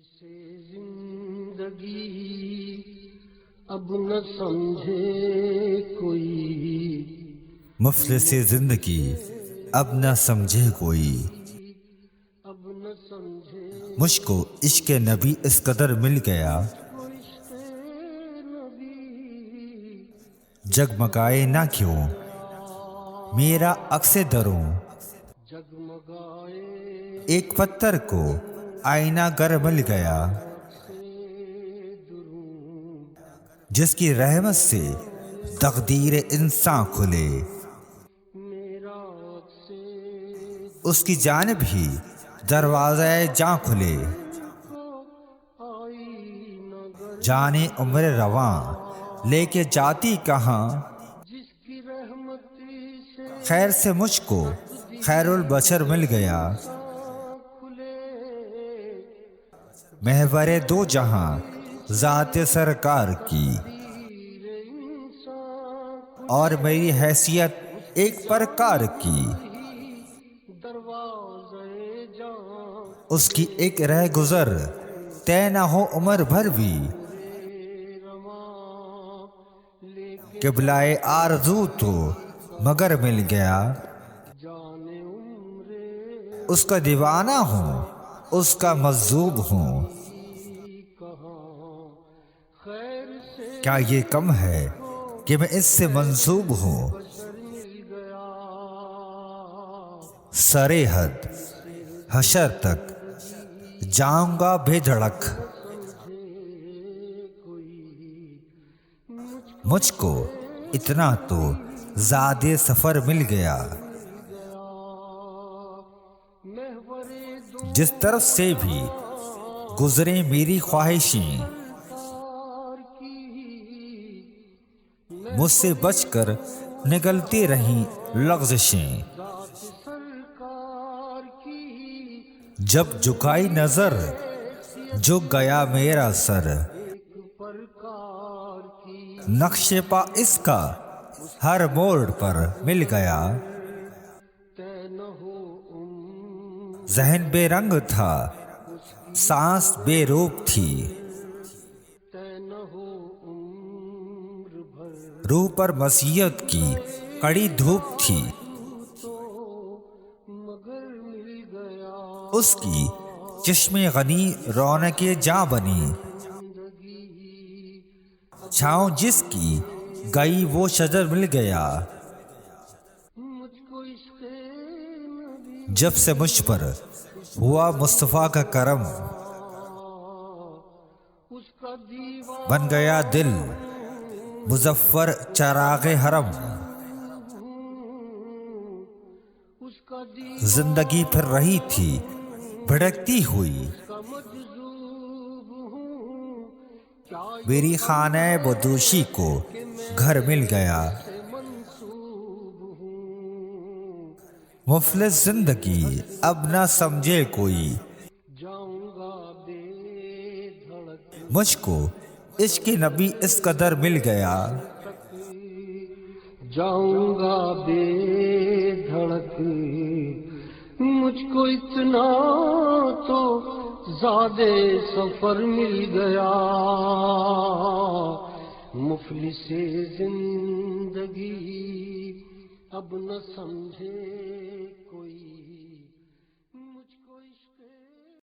سے زندگی اب نہ سمجھے کوئی۔ مفلس زندگی اب نہ سمجھے کوئی۔ اب نہ سمجھے۔ مجھ کو عشق نبی اس قدر مل گیا۔ جگمگائے نہ کیوں؟ میرا عکس دروں۔ جگمگائے ایک پتھر کو آئینہ گر مل گیا، جس کی رحمت سے تقدیر انسان کھلے۔ اس کی جانب ہی دروازہ جاں کھلے۔ جانے عمر رواں لے کے جاتی کہاں؟ خیر سے مجھ کو خیر البشر مل گیا۔ محور دو جہاں ذات سرکار کی۔ اور میری حیثیت ایک پرکار کی۔ اس کی ایک رہ گزر، طے نہ ہو عمر بھر بھی۔ رواں قبلائے آرزو تو مگر مل گیا۔ اس کا دیوانہ ہوں۔ اس کا مذوب ہوں۔ کیا یہ کم ہے کہ میں اس سے منسوب ہوں؟ بشر سرے حد، حشر تک، جاؤں گا بے دھڑک مجھ کو اتنا تو زیادہ سفر مل گیا۔ جس طرف سے بھی گزرے میری خواہشیں، مجھ سے بچ کر نگلتی رہیں لغزشیں۔ جب جھکائی نظر، جھک گیا میرا سر۔ نقش پا اس کا ہر موڑ پر مل گیا۔ ذہن بے رنگ تھا، سانس بے روپ تھی۔ روح پر مسیحت کی کڑی دھوپ تھی۔ اس کی چشم غنی رونق جاں بنی۔ چھاؤں جس کی گئی وہ شجر مل گیا۔ جب سے مجھ پر ہوا مصطفیٰ کا کرم بن گیا دل مظفر چراغ حرم زندگی پھر رہی تھی، بھڑکتی ہوئی۔ میری خانہ بدوشی کو گھر مل گیا۔ مفلس زندگی، اب نہ سمجھے کوئی۔ جاؤں گا بے دھڑک مجھ کو عشق نبی اس قدر مل گیا۔ جاؤں گا بے دھڑک، مجھ کو اتنا تو زیادہ سفر مل گیا۔ مفلس زندگی۔ اب نہ سمجھے کوئی